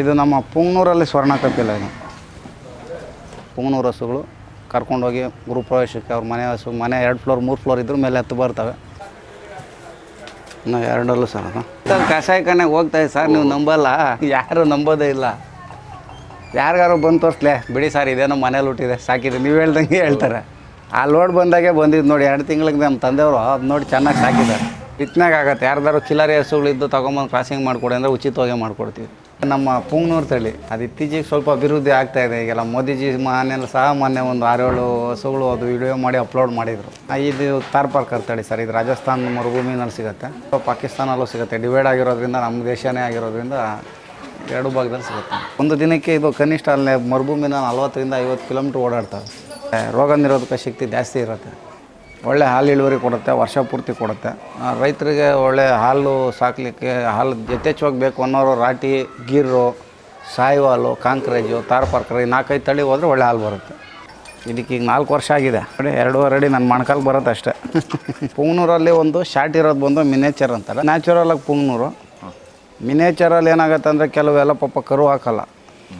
ಇದು ನಮ್ಮ ಪುಂಗ್ನೂರಲ್ಲಿ ಸ್ವರ್ಣ ಕಪಿಲ ಇದು. ಪುಂಗ್ನೂರು ಹಸುಗಳು ಕರ್ಕೊಂಡೋಗಿ ಗೃಹಪ್ರವೇಶಕ್ಕೆ ಅವ್ರ ಮನೆ ಹಸು, ಮನೆ ಎರಡು ಫ್ಲೋರ್, ಮೂರು ಫ್ಲೋರ್ ಇದ್ರ ಮೇಲೆ ಹತ್ತು ಬರ್ತವೆ. ನಾವು ಎರಡಲ್ಲೂ ಸರ್ ಅದು. ಕಷಾಯಖಾನೆಗೆ ಹೋಗ್ತಾ ಇದೆ ಸರ್, ನೀವು ನಂಬಲ್ಲ. ಯಾರು ನಂಬೋದೇ ಇಲ್ಲ. ಯಾರಿಗಾರು ಬಂದು ತೋರಿಸ್ಲೆ, ಬಿಡಿ ಸರ್, ಇದೇನೋ ಮನೇಲಿ ಹುಟ್ಟಿದೆ, ಸಾಕಿದೆ. ನೀವು ಹೇಳ್ದಂಗೆ ಹೇಳ್ತಾರೆ. ಆ ಲೋಡ್ ಬಂದಾಗೆ ಬಂದಿದ್ದು ನೋಡಿ, ಎರಡು ತಿಂಗಳಿಗೆ ನಮ್ಮ ತಂದೆಯವರು ಅದು ನೋಡಿ ಚೆನ್ನಾಗಿ ಸಾಕಿದ್ದಾರೆ. ಬಿತ್ತನಾಗ ಆಗತ್ತೆ. ಯಾರ್ದಾರು ಕಿಲಾರಿ ಹಸುಗಳಿದ್ದು ತಗೊಂಬಂದು ಕ್ರಾಸಿಂಗ್ ಮಾಡಿಕೊಡಿ ಅಂದರೆ ಉಚಿತವಾಗಿ ಮಾಡಿಕೊಡ್ತೀವಿ. ನಮ್ಮ ಪುಂಗ್ನೂರು ತಳಿ, ಅದು ಇತ್ತೀಚೆಗೆ ಸ್ವಲ್ಪ ಅಭಿವೃದ್ಧಿ ಆಗ್ತಾ ಇದೆ. ಈಗೆಲ್ಲ ಮೋದಿಜಿ ಮನೆಯಲ್ಲಿ ಸಹ ಮೊನ್ನೆ ಒಂದು ಆರೇಳು ಹಸುಗಳು ಅದು ವಿಡಿಯೋ ಮಾಡಿ ಅಪ್ಲೋಡ್ ಮಾಡಿದರು. ಇದು ತಾರ್ಪಾರ್ಕರ್ ತಳಿ ಸರ್, ಇದು ರಾಜಸ್ಥಾನ ಮರುಭೂಮಿನಲ್ಲಿ ಸಿಗುತ್ತೆ. ಪಾಕಿಸ್ತಾನಲ್ಲೂ ಸಿಗುತ್ತೆ. ಡಿವೈಡ್ ಆಗಿರೋದ್ರಿಂದ, ನಮ್ಮ ದೇಶನೇ ಆಗಿರೋದ್ರಿಂದ ಎರಡು ಭಾಗದಲ್ಲಿ ಸಿಗುತ್ತೆ. ಒಂದು ದಿನಕ್ಕೆ ಇದು ಕನಿಷ್ಠ ಅಲ್ಲೇ ಮರುಭೂಮಿನ ನಲ್ವತ್ತರಿಂದ ಐವತ್ತು ಕಿಲೋಮೀಟ್ರ್ ಓಡಾಡ್ತವೆ. ರೋಗ ನಿರೋಧಕ ಶಕ್ತಿ ಜಾಸ್ತಿ ಇರುತ್ತೆ. ಒಳ್ಳೆ ಹಾಲು ಇಳುವರಿ ಕೊಡುತ್ತೆ, ವರ್ಷ ಪೂರ್ತಿ ಕೊಡುತ್ತೆ. ರೈತರಿಗೆ ಒಳ್ಳೆ ಹಾಲು ಸಾಕಲಿಕ್ಕೆ, ಹಾಲು ಯಥೇಚ್ಛವಾಗಿ ಬೇಕು ಅನ್ನೋರು ರಾಟಿ ಗೀರು ಸಾಯಿವಾಲು, ಕಾಂಕ್ರೇಜು ತಾರ್ಪಾರ್ಕರ್ ನಾಲ್ಕೈದು ತಳಿ ಹೋದರೆ ಒಳ್ಳೆ ಹಾಲು ಬರುತ್ತೆ. ಇದಕ್ಕೆ ಈಗ ನಾಲ್ಕು ವರ್ಷ ಆಗಿದೆ. ನೋಡಿ ಎರಡೂವರೆ ಅಡಿ ನನ್ನ ಮೊಣಕಾಲು ಬರುತ್ತೆ ಅಷ್ಟೇ. ಪುಂಗ್ನೂರಲ್ಲಿ ಒಂದು, ಶಾರ್ಟ್ ಇರೋದು ಬಂದು ಮಿನೇಚರ್ ಅಂತಾರೆ. ನ್ಯಾಚುರಲಾಗಿ ಪುಂಗ್ನೂರು. ಮಿನೇಚರಲ್ಲಿ ಏನಾಗುತ್ತೆ ಅಂದರೆ ಕೆಲವೆಲ್ಲ ಪಾಪ ಕರು ಹಾಕಲ್ಲ.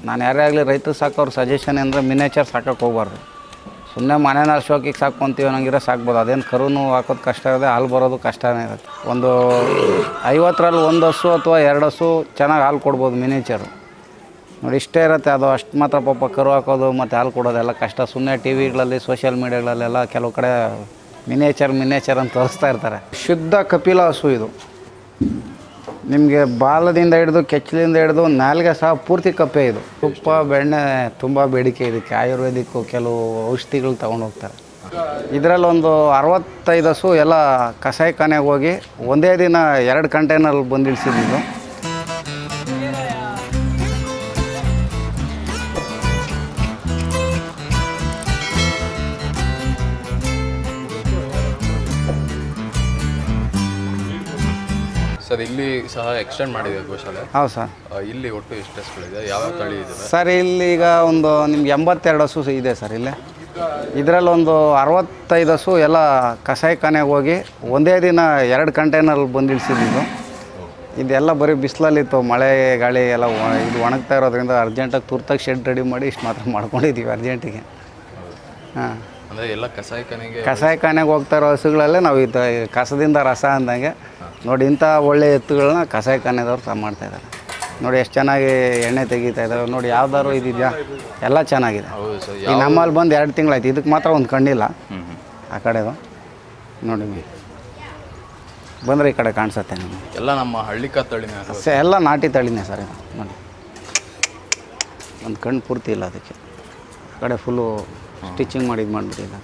ನಾನು ಯಾರೇ ಆಗಲಿ ರೈತರು ಸಾಕೋರು ಸಜೆಷನ್ ಅಂದರೆ ಮಿನೇಚರ್ ಸಾಕೋಕೆ ಹೋಗ್ಬಾರ್ದು. ಸುಮ್ಮನೆ ಮನೆ ಶೋಕಿಗೆ ಸಾಕೊಂತೀವಿ ಅನ್ನೋಂಗಿರೋ ಸಾಕ್ಬೋದು. ಅದೇನು ಕರುನು ಹಾಕೋದು ಕಷ್ಟ ಇರುತ್ತೆ ಹಾಲು ಬರೋದು ಕಷ್ಟನೇ ಇರುತ್ತೆ. ಒಂದು ಐವತ್ತರಲ್ಲಿ ಒಂದು ಹಸು ಅಥವಾ ಎರಡು ಹಸು ಚೆನ್ನಾಗಿ ಹಾಲು ಕೊಡ್ಬೋದು ಮಿನೇಚರು. ನೋಡಿ, ಇಷ್ಟೇ ಇರುತ್ತೆ ಅದು. ಅಷ್ಟು ಮಾತ್ರ ಪಾಪ ಕರು ಹಾಕೋದು ಮತ್ತು ಹಾಲು ಕೊಡೋದೆಲ್ಲ ಕಷ್ಟ. ಸುಮ್ಮನೆ ಟಿ ವಿಗಳಲ್ಲಿ ಸೋಷಿಯಲ್ ಮೀಡಿಯಾಗಳಲ್ಲೆಲ್ಲ ಕೆಲವು ಕಡೆ ಮಿನೇಚರ್ ಮಿನೇಚರ್ ಅಂತ ತೋರಿಸ್ತಾ ಇರ್ತಾರೆ. ಶುದ್ಧ ಕಪಿಲ ಹಸು ಇದು. ನಿಮಗೆ ಬಾಲದಿಂದ ಹಿಡಿದು, ಕೆಚ್ಚಲಿಂದ ಹಿಡಿದು, ನಾಲ್ಗೆ ಸಹ ಪೂರ್ತಿ ಕಪ್ಪೆ ಇದು. ತುಪ್ಪ, ಬೆಣ್ಣೆ, ತುಂಬ ಬೇಡಿಕೆ ಇದಕ್ಕೆ. ಆಯುರ್ವೇದಿಕ್ಕು ಕೆಲವು ಔಷಧಿಗಳು ತಗೊಂಡು ಹೋಗ್ತಾರೆ. ಇದರಲ್ಲಿ ಒಂದು ಅರವತ್ತೈದು ಹಸು ಎಲ್ಲ ಕಸಾಯಿಖಾನೆಗೆ ಹೋಗಿ ಒಂದೇ ದಿನ ಎರಡು ಕಂಟೈನರ್ ಬಂದಿಳಿಸಿದ್ದು ಸರ್ ಇಲ್ಲಿ ಸಹ ಎಕ್ಸ್ಟೆಂಡ್ ಮಾಡಿದೆ ಗೋಶಾಲೆ ಹೌದು ಸರ್. ಆ, ಇಲ್ಲಿ ಒಟ್ಟು ಎಷ್ಟು ಹಸುಗಳಿದೆ ಯಾವ ತಳಿ ಇದೆ? ಸರ್ ಇಲ್ಲಿಗ ಒಂದು ನಿಮ್ಗೆ ಎಂಬತ್ತೆರಡು ಹಸು ಇದೆ ಸರ್ ಇಲ್ಲಿ. ಇದರಲ್ಲಿ ಒಂದು ಅರವತ್ತೈದು ಹಸು ಎಲ್ಲ ಕಸಾಯಿಖಾನೆಗೆ ಹೋಗಿ ಒಂದೇ ದಿನ ಎರಡು ಕಂಟೈನರ್ ಬಂದಿಳಿಸಿದ್ದು ಇದೆಲ್ಲ ಬರೀ ಬಿಸಿಲಲ್ಲಿತ್ತು ಮಳೆ ಗಾಳಿ ಎಲ್ಲ ಒಣ- ಇದು ಒಣಗ್ತಾ ಇರೋದ್ರಿಂದ ಅರ್ಜೆಂಟಾಗಿ ತುರ್ತಾಗಿ ಶೆಡ್ ರೆಡಿ ಮಾಡಿ ಇಷ್ಟು ಮಾತ್ರ ಮಾಡ್ಕೊಂಡಿದ್ದೀವಿ ಅರ್ಜೆಂಟಿಗೆ ಹಾಂ. ಅಂದರೆ ಎಲ್ಲ ಕಸಾಯಿಖಾನೆಗೆ ಕಸಾಯಿಖಾನೆಗೆ ಹೋಗ್ತಾ ಇರೋ ಹಸುಗಳಲ್ಲೇ ನಾವು ಇದು ಕಸದಿಂದ ರಸ ಅಂದಂಗೆ ನೋಡಿ ಇಂಥ ಒಳ್ಳೆ ಎತ್ತುಗಳನ್ನ ಕಸಾಯಿಖಾನೆದವ್ರು ಸಹ ಮಾಡ್ತಾಯಿದ್ದಾರೆ ನೋಡಿ ಎಷ್ಟು ಚೆನ್ನಾಗಿ ಎಣ್ಣೆ ತೆಗಿತಾ ಇದ್ದಾವೆ ನೋಡಿ ಯಾವ್ದಾದ್ರು ಇದಿದೆಯಾ ಎಲ್ಲ ಚೆನ್ನಾಗಿದೆ. ಹೌದು ಸರ್ ಈ ನಮ್ಮಲ್ಲಿ ಬಂದು ಎರಡು ತಿಂಗಳಾಯ್ತು. ಇದಕ್ಕೆ ಮಾತ್ರ ಒಂದು ಕಣ್ಣಿಲ್ಲ. ಆ ಕಡೆದು. ನೋಡಿ ಬಂದರೆ ಈ ಕಡೆ ಕಾಣಿಸುತ್ತೆ ನಿಮಗೆ. ಎಲ್ಲ ನಮ್ಮ ಹಳ್ಳಿ ತಳಿನೇ ಸರ್ ಎಲ್ಲ ನಾಟಿ ತಳಿನೇ ಸರ್ ಇದು. ನೋಡಿ. ಒಂದು ಕಣ್ಣು ಪೂರ್ತಿ ಇಲ್ಲ ಅದಕ್ಕೆ. ಆ ಕಡೆ ಫುಲ್ಲು ಸ್ಟಿಚಿಂಗ್ ಮಾಡಿ ಇದು ಮಾಡಿಬಿಟ್ಟಿಲ್ಲ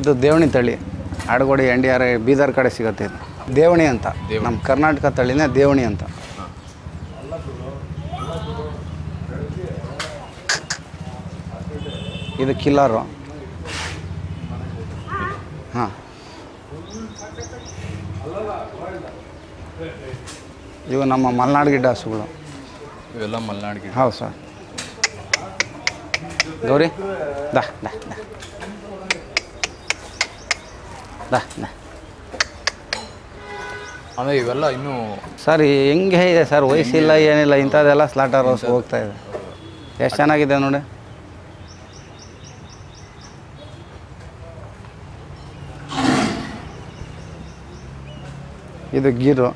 ಇದು ದೇವಣಿ ತಳಿ. Adugodi N D R Bidar ಕಡೆ ಸಿಗುತ್ತೆ ಇದು. ದೇವಣಿ ಅಂತ. ನಮ್ಮ ಕರ್ನಾಟಕ ತಳಿನೇ ದೇವಣಿ ಅಂತ. ಇದು ಕಿಲ್ಲಾರು. ಹಾಂ. ಇವು ನಮ್ಮ ಮಲೆನಾಡು ಗಿಡ್ಡ ಹಸುಗಳು. ಇವೆಲ್ಲ ಮಲೆನಾಡು ಗಿಡ್ಡ. ಹೌದು ಸರ್. ಗೌರಿ ದಾ ದಾ. ದಾ ಅಂದ್ರೆ ಇವೆಲ್ಲ ಇನ್ನೂ ಸರ್ ಹೆಂಗೆ ಇದೆ ಸರ್ ವಯಸ್ಸಿಲ್ಲ ಏನಿಲ್ಲ ಇಂಥದ್ದೆಲ್ಲ ಸ್ಲಾಟರ್ ಹೌಸ್ ಹೋಗ್ತಾ ಇದೆ. ಎಷ್ಟು ಚೆನ್ನಾಗಿದೆ ನೋಡಿ. ಇದು ಗೀರು.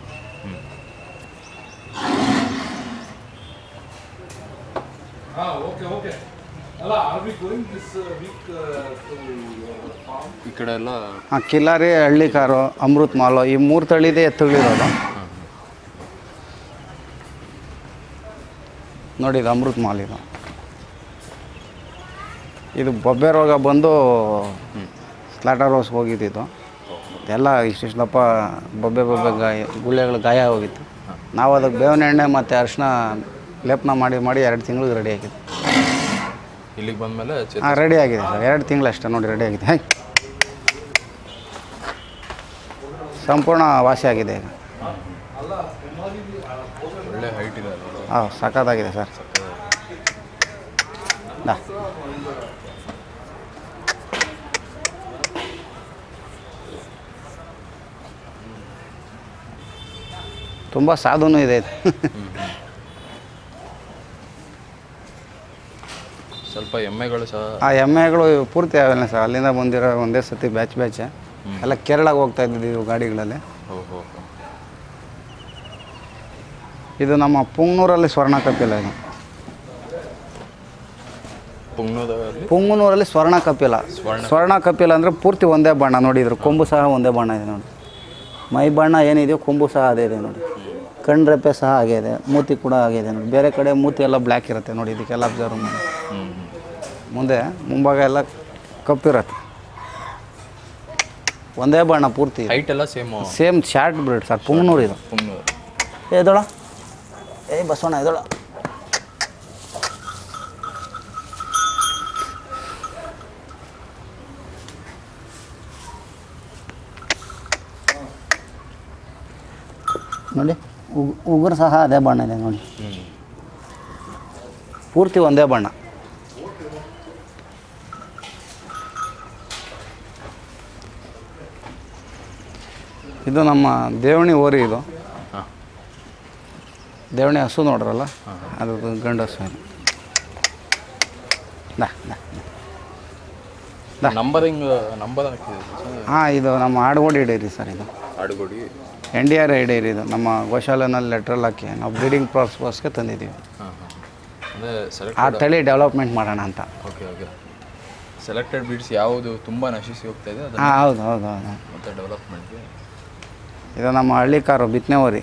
ಈ ಕಡೆ ಎಲ್ಲ ಹಾಂ ಕಿಲಾರಿ ಹಳ್ಳಿ ಕಾರು ಅಮೃತ್ ಮಾಲು ಈ ಮೂರು ತಳಿದೆ ಎತ್ತುಗಳಿರೋದು. ನೋಡಿ ಇದು ಅಮೃತ್ ಮಾಲ್ ಇದು. ಇದು ಬೊಬ್ಬೆ ರೋಗ ಬಂದು ಸ್ಲಾಟರ್ ಹೌಸ್ ಹೋಗಿದ್ದಿದ್ದು. ಎಲ್ಲ ಇಷ್ಟಿಷ್ಟು ದಪ್ಪ ಬೊಬ್ಬೆ ಬೊಬ್ಬೆ ಗಾಯ ಗುಳ್ಳೆಗಳು ಗಾಯ ಹೋಗಿತ್ತು. ನಾವು ಅದಕ್ಕೆ ಬೇವಿನ ಎಣ್ಣೆ ಮತ್ತು ಅರಿಶಿನ ಲೇಪನ ಮಾಡಿ ಮಾಡಿ ಎರಡು ತಿಂಗಳಿಗೆ ರೆಡಿ ಆಗಿದೆ ಇಲ್ಲಿಗೆ ಬಂದ ಮೇಲೆ ಹಾಂ ರೆಡಿ ಆಗಿದೆ ಸರ್. ಎರಡು ತಿಂಗಳಷ್ಟೇ ನೋಡಿ ರೆಡಿ ಆಗಿದೆ. ಹೈ. ಸಂಪೂರ್ಣ ವಾಸಿ ಆಗಿದೆ ಈಗ. ಒಳ್ಳೆ ಹೈಟ್ ಇದೆ. ಹಾಂ ಸಖತ್ತಾಗಿದೆ ಸರ್. ತುಂಬ ಸಾಧುನೂ ಇದೆ ಇದು. ಸ್ವಲ್ಪ ಎಮ್ಮೆಗಳು ಸಹ ಆ ಎಮ್ಮೆಗಳು ಪೂರ್ತಿ ಆಗಲ್ಲ ಸರ್. ಅಲ್ಲಿಂದ ಬಂದಿರೋ ಒಂದೇ ಸತಿ ಬ್ಯಾಚ್ ಬ್ಯಾಚ್. ಎಲ್ಲ ಕೇರಳಗೆ ಹೋಗ್ತಾ ಇದ್ದಿದ್ದು ಗಾಡಿಗಳಲ್ಲಿ. ಇದು ನಮ್ಮ ಪುಂಗ್ನೂರಲ್ಲಿ ಸ್ವರ್ಣ ಕಪಿಲ ಇದು. ಪುಂಗ್ನೂರಲ್ಲಿ? ಪುಂಗನೂರಲ್ಲಿ ಸ್ವರ್ಣ ಕಪಿಲ ಸ್ವರ್ಣ. ಕಪಿಲ ಅಂದರೆ ಪೂರ್ತಿ ಒಂದೇ ಬಣ್ಣ ನೋಡಿದ್ರು ಕೊಂಬು ಸಹ ಒಂದೇ ಬಣ್ಣ ಇದೆ ನೋಡಿ. ಮೈ ಬಣ್ಣ ಏನಿದೆಯೋ ಕೊಂಬು ಸಹ ಅದೇ ಇದೆ ನೋಡಿ. ಕಣ್ರೆಪ್ಪೆ ಸಹ ಆಗಿದೆ ಇದೆ. ಮೂತಿ ಕೂಡ ಆಗಿದೆ ಇದೆ ನೋಡಿ. ಬೇರೆ ಕಡೆ ಮೂತಿ ಎಲ್ಲ ಬ್ಲ್ಯಾಕ್ ಇರುತ್ತೆ ನೋಡಿ. ಇದಕ್ಕೆಲ್ಲ ಅಬ್ಸರ್ವ್ ಮಾಡಿ. ಮುಂದೆ ಮುಂಭಾಗ ಎಲ್ಲ ಕಪ್ಪಿರತ್ತೆ ಒಂದೇ ಬಣ್ಣ ಪೂರ್ತಿ ಹೈಟ್ ಎಲ್ಲ same same short breed sir Punganur ಇದು. ಪುಂಗ್ನೂರು. ಏ ಎದೋಳ ಏ ಬಸವಣ್ಣ ಎದೋಳ ನೋಡಿ ಉಗ್- ಉಗುರು ಸಹ ಅದೇ ಬಣ್ಣ ಇದೆ ನೋಡಿ. ಪೂರ್ತಿ ಒಂದೇ ಬಣ್ಣ. ಇದು ನಮ್ಮ ದೇವಣಿ ಓರಿ ಇದು. ಹಾಂ. ದೇವಣಿ ಹಸು ನೋಡ್ರಲ್ಲ? ಅದು ಗಂಡ ಹಸು ಇದು. ದಾ ದಾ ನಂಬರಿಂಗ್ ನಂಬರ್ ಹಾಕಿದೆ ಹಾಂ ಇದು ನಮ್ಮ ಆಡುಗೋಡಿ ಡೈರಿ ಸರ್ ಇದು. Adugodi? N D R I dairy ಇದು. ನಮ್ಮ ಗೋಶಾಲೆನಲ್ಲಿ ಲೆಟ್ರಲ್ಲಿ ಹಾಕಿ ನಾವು ಬ್ರೀಡಿಂಗ್ ಪ್ರಾಸ್ಗೋಸ್ಕರ ತಂದಿದ್ದೀವಿ. ಹಾಂ ಹಾಂ. ಅಂದರೆ ಸೆಲೆಕ್ಟ್ ಆ ತಳಿ ಡೆವಲಪ್ಮೆಂಟ್ ಮಾಡೋಣ ಅಂತ. ಓಕೆ ಓಕೆ ಸೆಲೆಕ್ಟೆಡ್ ಬೀಡ್ಸ್ ಯಾವುದು ತುಂಬ ನಶಿಸಿ ಹೋಗ್ತಾ ಇದೆ ಹಾಂ ಹೌದು ಹೌದು ಹೌದು. ಮತ್ತೆ ಡೆವಲಪ್ಮೆಂಟ್ಗೆ ಇದು ನಮ್ಮ ಹಳ್ಳಿ ಕಾರು ಬಿತ್ತನೆ ಹೋರಿ.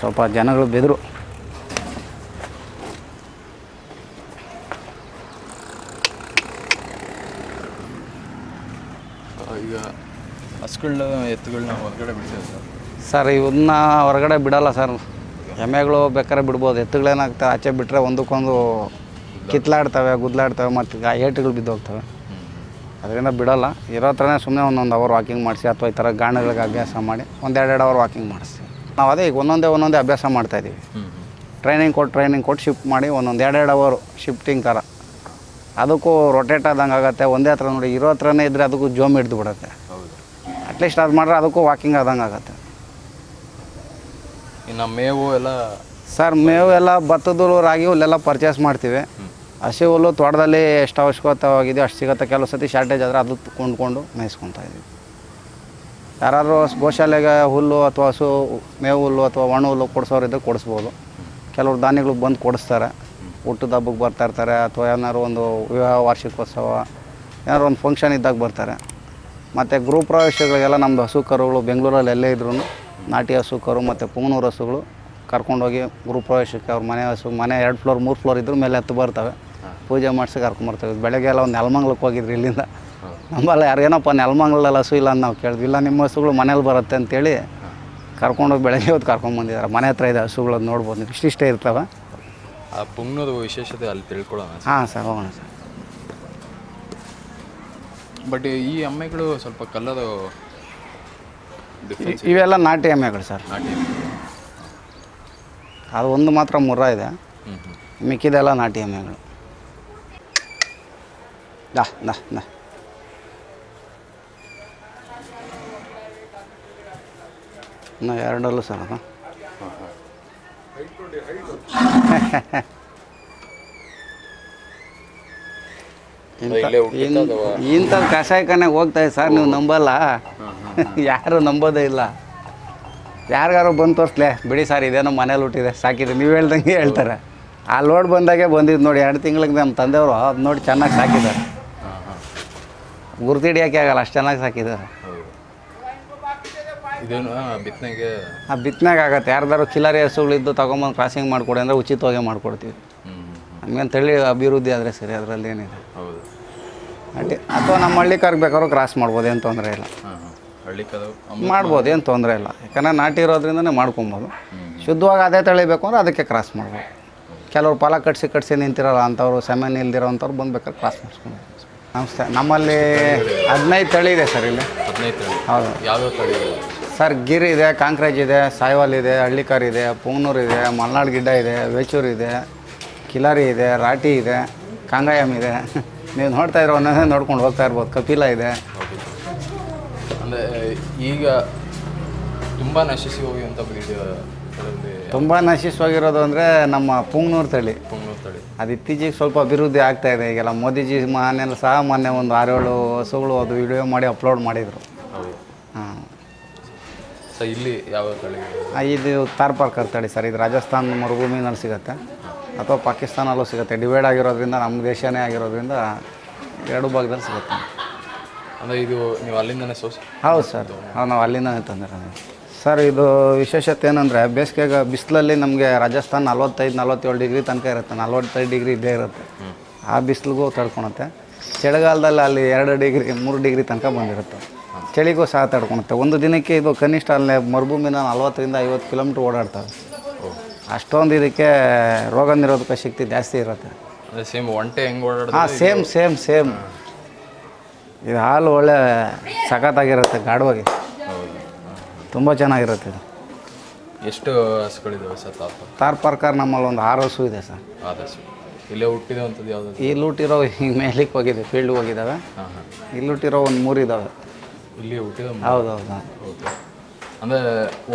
ಸ್ವಲ್ಪ ಜನಗಳು ಬೆದರು. ಈಗ ಹಸುಗಳನ್ನ ಎತ್ತುಗಳನ್ನ ಹೊರಗಡೆ ಬಿಡ್ತೇವೆ ಸರ್? ಸರ್ ಇವನ್ನ ಹೊರಗಡೆ ಬಿಡಲ್ಲ ಸರ್. ಎಮ್ಮೆಗಳು ಬೇಕಾದ್ರೆ ಬಿಡ್ಬೋದು. ಎತ್ತುಗಳೇನಾಗ್ತವೆ ಆಚೆ ಬಿಟ್ಟರೆ ಒಂದಕ್ಕೊಂದು ಕಿತ್ಲಾಡ್ತವೆ ಗುದ್ಲಾಡ್ತವೆ ಮತ್ತು ಏಟುಗಳು ಬಿದ್ದೋಗ್ತವೆ. ಅದರಿಂದ ಬಿಡೋಲ್ಲ. ಇರೋ ಥರನೇ ಸುಮ್ಮನೆ ಒಂದೊಂದು ಅವರ್ ವಾಕಿಂಗ್ ಮಾಡಿಸಿ ಅಥವಾ ಈ ಥರ ಗಾಣಗಳಿಗೆ ಅಭ್ಯಾಸ ಮಾಡಿ ಒಂದೆರಡೆರಡು ಅವರ್ ವಾಕಿಂಗ್ ಮಾಡಿಸ್ತೀವಿ ನಾವು ಅದೇ ಈಗ ಒಂದೊಂದೇ ಒಂದೊಂದೇ ಅಭ್ಯಾಸ ಮಾಡ್ತಾಯಿದ್ದೀವಿ ಟ್ರೈನಿಂಗ್ ಕೊಟ್ಟು ಟ್ರೈನಿಂಗ್ ಕೊಟ್ಟು ಶಿಫ್ಟ್ ಮಾಡಿ ಒಂದೊಂದು ಎರಡೆರಡು ಅವರು ಶಿಫ್ಟಿಂಗ್ ಥರ ಅದಕ್ಕೂ ರೊಟೇಟ್ ಆದಂಗೆ ಆಗುತ್ತೆ. ಒಂದೇ ಹತ್ರ ನೋಡಿ ಇರೋ ಹತ್ರನೇ ಇದ್ದರೆ ಅದಕ್ಕೂ ಜೋಮ್ ಹಿಡ್ದು ಬಿಡುತ್ತೆ. ಅಟ್ಲೀಸ್ಟ್ ಅದು ಮಾಡಿದ್ರೆ ಅದಕ್ಕೂ ವಾಕಿಂಗ್ ಆದಂಗೆ ಆಗುತ್ತೆ. ಇನ್ನು ಮೇವು ಎಲ್ಲ ಸರ್ ಮೇವು ಎಲ್ಲ ಭತ್ತದ ರಾಗಿ ಅಲ್ಲೆಲ್ಲ ಪರ್ಚೇಸ್ ಮಾಡ್ತೀವಿ. ಹಸಿ ಹುಲ್ಲು ತೋಟದಲ್ಲಿ ಎಷ್ಟು ಆಗಿದೆಯೋ ಅಷ್ಟು ಸಿಗುತ್ತೆ ಕೆಲವು ಸತಿ ಶಾರ್ಟೇಜ್ ಆದರೆ ಅದು ಕೊಂಡ್ಕೊಂಡು ಮೇಯಿಸ್ಕೊತಾ ಇದ್ದೀವಿ. ಯಾರಾದರೂ ಗೋಶಾಲೆಗೆ ಹುಲ್ಲು ಅಥವಾ ಹಸು, ಮೇವು ಹುಲ್ಲು ಅಥವಾ ಒಣ ಹುಲ್ಲು ಕೊಡಿಸೋರಿದ್ರೆ ಕೊಡಿಸ್ಬೋದು. ಕೆಲವರು ಧಾನ್ಯಗಳು ಬಂದು ಕೊಡಿಸ್ತಾರೆ. ಹುಟ್ಟದ ಹಬ್ಬಕ್ಕೆ ಬರ್ತಾ ಇರ್ತಾರೆ ಅಥವಾ ಏನಾದ್ರು ಒಂದು ವಿವಾಹ, ವಾರ್ಷಿಕೋತ್ಸವ, ಏನಾದ್ರು ಒಂದು ಫಂಕ್ಷನ್ ಇದ್ದಾಗ ಬರ್ತಾರೆ. ಮತ್ತು ಗ್ರೂಪ್ ಪ್ರವೇಶಗಳಿಗೆಲ್ಲ ನಮ್ಮದು ಹಸು ಕರುಗಳು ಬೆಂಗಳೂರಲ್ಲಿ ಎಲ್ಲೇ ಇದ್ರೂ ನಾಟಿ ಹಸು ಕರು ಮತ್ತು ಪುಂಗನೂರು ಹಸುಗಳು ಕರ್ಕೊಂಡೋಗಿ ಗೃಹ ಪ್ರವೇಶಕ್ಕೆ ಅವ್ರ ಮನೆ ಹಸು, ಮನೆ ಎರಡು ಫ್ಲೋರ್ ಮೂರು ಫ್ಲೋರ್ ಇದ್ದರೂ ಮೇಲೆ ಹತ್ತು ಬರ್ತವೆ. ಪೂಜೆ ಮಾಡಿಸಿ ಕರ್ಕೊಂಬರ್ತೇವೆ ಬೆಳಗ್ಗೆ ಎಲ್ಲ ಒಂದು ನೆಲಮಂಗ್ಲಕ್ಕೆ ಹೋಗಿದ್ರು ಇಲ್ಲಿಂದ. ನಮ್ಮಲ್ಲಿ ಯಾರೇನಪ್ಪ ನೆಲಮಂಗ್ಲಲ್ಲಿ ಹಸು ಇಲ್ಲ ಅಂತ ನಾವು ಕೇಳಿದ್ವಿ. ಇಲ್ಲ ನಿಮ್ಮ ಹಸುಗಳು ಮನೇಲಿ ಬರುತ್ತೆ ಅಂತೇಳಿ ಕರ್ಕೊಂಡೋಗಿ ಬೆಳಗ್ಗೆ ಹೊತ್ತು ಕರ್ಕೊಂಬಂದಿದ್ದಾರೆ ಮನೆ ಹತ್ರ ಇದೆ ಹಸುಗಳನ್ನು ನೋಡ್ಬೋದು ನೀವು. ಇಷ್ಟಿಷ್ಟೇ ಇರ್ತವೆ. ಆ ಪುಂಗ್ನದ ವಿಶೇಷತೆ ಅಲ್ಲಿ ತಿಳ್ಕೊಳ್ಳೋಣ ಹಾಂ ಸರ್ ಹೋಗೋಣ ಸರ್. ಬಟ್ ಈ ಎಮ್ಮೆಗಳು ಸ್ವಲ್ಪ ಕಲ್ಲದು ಇವೆಲ್ಲ ನಾಟಿ ಎಮ್ಮೆಗಳು ಸರ್. ನಾಟಿ ಅದು ಒಂದು ಮಾತ್ರ ಮುರ್ರಾ ಇದೆ. ಮಿಕ್ಕಿದೆಲ್ಲ ನಾಟಿ ಎಮ್ಮೆಗಳು. ದಾ da, da. ಇನ್ನು ಎರಡಲ್ಲೂ ಸರ್ ಅದು? ಇಂಥ ಕಷಾಯಖಾನೆ ಹೋಗ್ತಾ ಇದೆ ಸರ್ ನೀವು ನಂಬಲ್ಲ. ಯಾರು ನಂಬೋದೇ ಇಲ್ಲ. ಯಾರಿಗಾರು ಬಂದು ತೋರಿಸ್ಲೆ ಬಿಡಿ ಸರ್ ಇದೇನೋ ಮನೇಲಿ ಹುಟ್ಟಿದೆ ಸಾಕಿದೆ. ನೀವು ಹೇಳ್ದಂಗೆ ಹೇಳ್ತಾರೆ. ಆ ಲೋಡ್ ಬಂದಾಗೆ ಬಂದಿದ್ದು ನೋಡಿ ಎರಡು ತಿಂಗಳಿಗೆ ನಮ್ಮ ತಂದೆಯವರು ಅದು ನೋಡಿ ಚೆನ್ನಾಗಿ ಸಾಕಿದ್ದಾರೆ. ಗುರ್ತಿಡಿಯೋಕೆ ಆಗಲ್ಲ ಅಷ್ಟು ಚೆನ್ನಾಗಿ ಸಾಕಿದ್ದಾರೆ ಇದೇನು ಬಿತ್ತನೆಗೆ ಆ ಬಿತ್ತನಾಗ ಆಗತ್ತೆ. ಯಾರ್ದಾರು ಕಿಲಾರಿ ಹಸುಗಳಿದ್ದು ತೊಗೊಂಬಂದು ಕ್ರಾಸಿಂಗ್ ಮಾಡಿಕೊಡಿ ಅಂದರೆ ಉಚಿತವಾಗಿ ಮಾಡಿಕೊಡ್ತೀವಿ. ನಮಗೇನು ತಳಿ ಅಭಿವೃದ್ಧಿ ಆದರೆ ಸರಿ ಅದರಲ್ಲಿ ಏನಿದೆ. ಹೌದು. ಅಡ್ಡಿ ಅಥವಾ ನಮ್ಮ ಹಳ್ಳಿ ಕಾರ್ಗೆ ಬೇಕಾದ್ರೂ ಕ್ರಾಸ್ ಮಾಡ್ಬೋದು ಏನು ತೊಂದರೆ ಇಲ್ಲ. ಹಳ್ಳಿ ಮಾಡ್ಬೋದು ಏನು ತೊಂದರೆ ಇಲ್ಲ. ಯಾಕಂದರೆ ನಾಟಿ ಇರೋದ್ರಿಂದನೇ ಮಾಡ್ಕೊಬೋದು. ಶುದ್ಧವಾಗಿ ಅದೇ ತಳಿಬೇಕು ಬೇಕು ಅಂದ್ರೆ ಅದಕ್ಕೆ ಕ್ರಾಸ್ ಮಾಡ್ಬೋದು. ಕೆಲವರು ಪಾಲ ಕಟ್ಸಿ ಕಟ್ಸಿ ನಿಂತಿರಲ್ಲ ಅಂಥವ್ರು ಸೆಮೆನ್ ಇಲ್ದಿರೋ ಅಂಥವ್ರು ಬಂದು ಬೇಕಾದ್ರೆ ಕ್ರಾಸ್ ಮಾಡಿಸ್ಕೊಂಡು ನಮಸ್ತೆ. ನಮ್ಮಲ್ಲಿ ಹದಿನೈದು ತಳಿ ಇದೆ ಸರ್ ಇಲ್ಲಿ. ಹದಿನೈದು ತಳಿ. ಹೌದು. ಯಾವ್ಯಾವ ತಳಿ ಇದೆ? ಸರ್ ಗಿರ್ ಇದೆ ಕಾಂಕ್ರೇಜ್ ಇದೆ ಸಾಯ್ವಾಲ್ ಇದೆ ಹಳ್ಳಿಕಾರ್ ಇದೆ ಪೂನೂರ್ ಇದೆ ಮಲ್ನಾಡ್ ಗಿಡ್ಡ ಇದೆ ವೇಚೂರ್ ಇದೆ ಕಿಲಾರಿ ಇದೆ ರಾಟಿ ಇದೆ ಕಾಂಗಾಯಂ ಇದೆ. ನೀವು ನೋಡ್ತಾ ಇರೋ ಒಂದೊಂದೇ ನೋಡ್ಕೊಂಡು ಹೋಗ್ತಾ ಇರ್ಬೋದು. ಕಪಿಲ ಇದೆ. ಅಂದರೆ ಈಗ ತುಂಬ ನಶಿಸಿ ಹೋಗಿ ಅಂತ ಬ್ರೀಡ್ ಅದರಲ್ಲಿ ತುಂಬ ನಶಿಸೋಗಿರೋದು ಅಂದರೆ ನಮ್ಮ ಪುಂಗ್ನೂರು ತಳಿ. ಪುಂಗ್ನೂರು ತಳಿ. ಅದು ಇತ್ತೀಚೆಗೆ ಸ್ವಲ್ಪ ಅಭಿವೃದ್ಧಿ ಆಗ್ತಾ ಇದೆ. ಈಗೆಲ್ಲ ಮೋದಿಜಿ ಮನೆಯಲ್ಲಿ ಸಹ ಮೊನ್ನೆ ಒಂದು ಆರೇಳು ಹಸುಗಳು ಅದು ವಿಡಿಯೋ ಮಾಡಿ ಅಪ್ಲೋಡ್ ಮಾಡಿದರು. ಹೌದು. ಹಾಂ. ಸೊ ಇಲ್ಲಿ ಯಾವ ತಳಿ? ಇದು ತಾರ್ಪಾರ್ಕರ್ ತಳಿ ಸರ್. ಇದು ರಾಜಸ್ಥಾನ ಮರುಭೂಮಿನಲ್ಲಿ ಸಿಗುತ್ತೆ. ಅಥವಾ ಪಾಕಿಸ್ತಾನಲ್ಲೂ ಸಿಗುತ್ತೆ. ಡಿವೈಡ್ ಆಗಿರೋದ್ರಿಂದ ನಮ್ಮ ದೇಶನೇ ಆಗಿರೋದ್ರಿಂದ ಎರಡು ಭಾಗದಲ್ಲಿ ಸಿಗುತ್ತೆ. ಅಂದರೆ ಇದು ನೀವು ಅಲ್ಲಿಂದನೇ ಸೋಸ್ ಹೌದು ಸರ್. ಹೌದು ನಾವು ಅಲ್ಲಿಂದನೇ ತಂದಿರೋದು. ಸರ್ ಇದು ವಿಶೇಷತೆ ಏನಂದರೆ ಬೇಸಿಗೆಗೆ ಬಿಸಿಲಲ್ಲಿ ನಮಗೆ ರಾಜಸ್ಥಾನ ನಲ್ವತ್ತೈದು ನಲ್ವತ್ತೇಳು ಡಿಗ್ರಿ ತನಕ ಇರುತ್ತೆ. ನಲ್ವತ್ತೈದು ಡಿಗ್ರಿ ಇದ್ದೇ ಇರುತ್ತೆ. ಆ ಬಿಸಿಲಿಗೂ ತಡ್ಕೊಳುತ್ತೆ ಚಳಿಗಾಲದಲ್ಲಿ ಅಲ್ಲಿ ಎರಡು ಡಿಗ್ರಿ ಮೂರು ಡಿಗ್ರಿ ತನಕ ಬಂದಿರುತ್ತೆ. ಚಳಿಗೂ ಸಹ ತಡ್ಕೊಳತ್ತೆ ಒಂದು ದಿನಕ್ಕೆ ಇದು ಕನಿಷ್ಠ ಅಲ್ಲಿ ಮರುಭೂಮಿನ ನಲ್ವತ್ತರಿಂದ ಐವತ್ತು ಕಿಲೋಮೀಟ್ರ್ ಓಡಾಡ್ತವೆ. ಅಷ್ಟೊಂದು ಇದಕ್ಕೆ ರೋಗ ನಿರೋಧಕ ಶಕ್ತಿ ಜಾಸ್ತಿ ಇರುತ್ತೆ. ಸೇಮ್ ಒಂಟೆ ಹೆಂಗೆ ಓಡಾಡ ಹಾಂ ಸೇಮ್ ಸೇಮ್ ಸೇಮ್ ಇದು ಹಾಲು ಒಳ್ಳೆ ಸಖತ್ತಾಗಿರುತ್ತೆ ಗಾಢವಾಗಿ. ತುಂಬ ಚೆನ್ನಾಗಿರುತ್ತೆ ಇದು. ಎಷ್ಟು ಹಸುಗಳಿದಾವೆ ಸರ್ ತಾರ್ ಪಾರ್ಕರ್ ನಮ್ಮಲ್ಲಿ ಒಂದು ಆರು ಹಸು ಇದೆ ಸರ್. ಆದಷ್ಟು ಇಲ್ಲೇ ಹುಟ್ಟಿದಂಥದ್ದು ಯಾವುದು? ಈ ಹುಟ್ಟಿರೋ ಹಿಂಗೆ ಮೇಲಿಕ್ಕೆ ಹೋಗಿದೆ ಫೀಲ್ಡ್ ಹೋಗಿದ್ದಾವೆ. ಇಲ್ಲಿ ಹಾಂ. ಈ ಲೂಟಿರೋ ಒಂದು ಮೂರು ಇದ್ದಾವೆ ಇಲ್ಲಿ ಹುಟ್ಟಿದ ಹೌದು ಹೌದು ಓಕೆ. ಅಂದರೆ